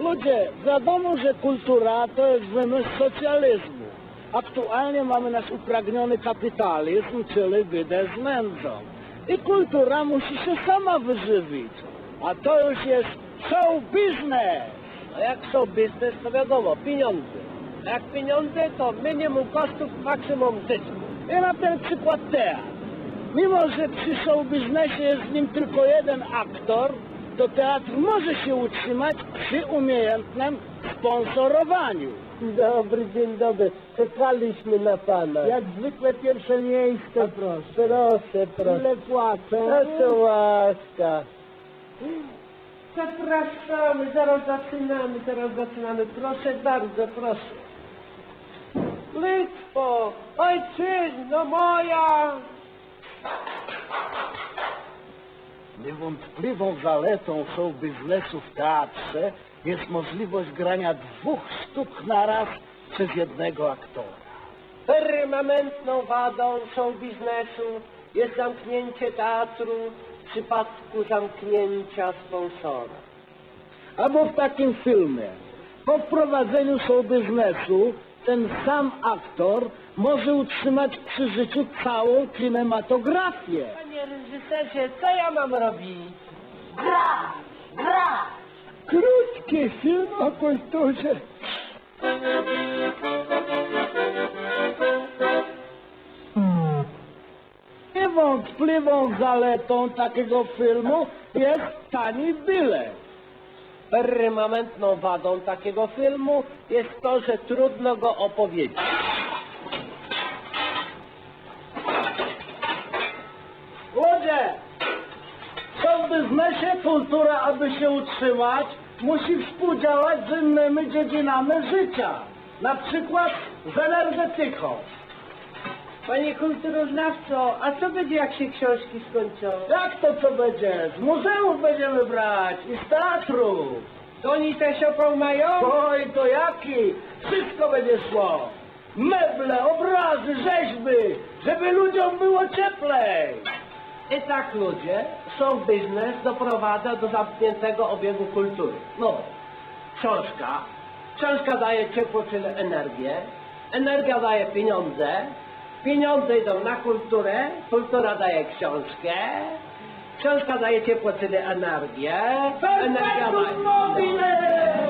Ludzie, wiadomo, że kultura to jest wymysł socjalizmu. Aktualnie mamy nasz upragniony kapitalizm, czyli wydę z nędzą. I kultura musi się sama wyżywić. A to już jest show business. A jak show biznes, to wiadomo, pieniądze. A jak pieniądze, to minimum kosztów, maksimum zysku. I na ten przykład teatr. Mimo, że przy show biznesie jest w nim tylko jeden aktor, to teatr może się utrzymać przy umiejętnym sponsorowaniu. Dobry dzień dobry. Czekaliśmy na pana. Jak zwykle pierwsze miejsce, proszę. Proszę, proszę. Ile płacę? Proszę łaska. Zapraszamy, zaraz zaczynamy, zaraz zaczynamy. Proszę bardzo, proszę. Litwo, ojczyzno moja! Niewątpliwą zaletą show biznesu w teatrze jest możliwość grania dwóch sztuk naraz przez jednego aktora. Permanentną wadą show biznesu jest zamknięcie teatru w przypadku zamknięcia sponsora. Albo w takim filmie. Po wprowadzeniu show biznesu ten sam aktor może utrzymać przy życiu całą kinematografię. Panie reżyserze, co ja mam robić? Krótki film o kulturze. Niewątpliwą zaletą takiego filmu jest tani bilet. Permanentną wadą takiego filmu jest to, że trudno go opowiedzieć. Ludzie, co w biznesie kultura, aby się utrzymać, musi współdziałać z innymi dziedzinami życia. Na przykład z energetyką. Panie kulturoznawco, a co będzie jak się książki skończą? Jak to co będzie? Z muzeów będziemy brać i z teatru. To oni też opał mają? Oj, to jaki? Wszystko będzie szło. Meble, obrazy, rzeźby, żeby ludziom było cieplej. I tak ludzie, show biznes doprowadza do zamkniętego obiegu kultury. No, książka. Książka daje ciepło, czyli energię. Energia daje pieniądze. Pieniądze idą na kulturę. Kultura daje książkę. Książka daje ciepło, czyli energię. Energia mobile!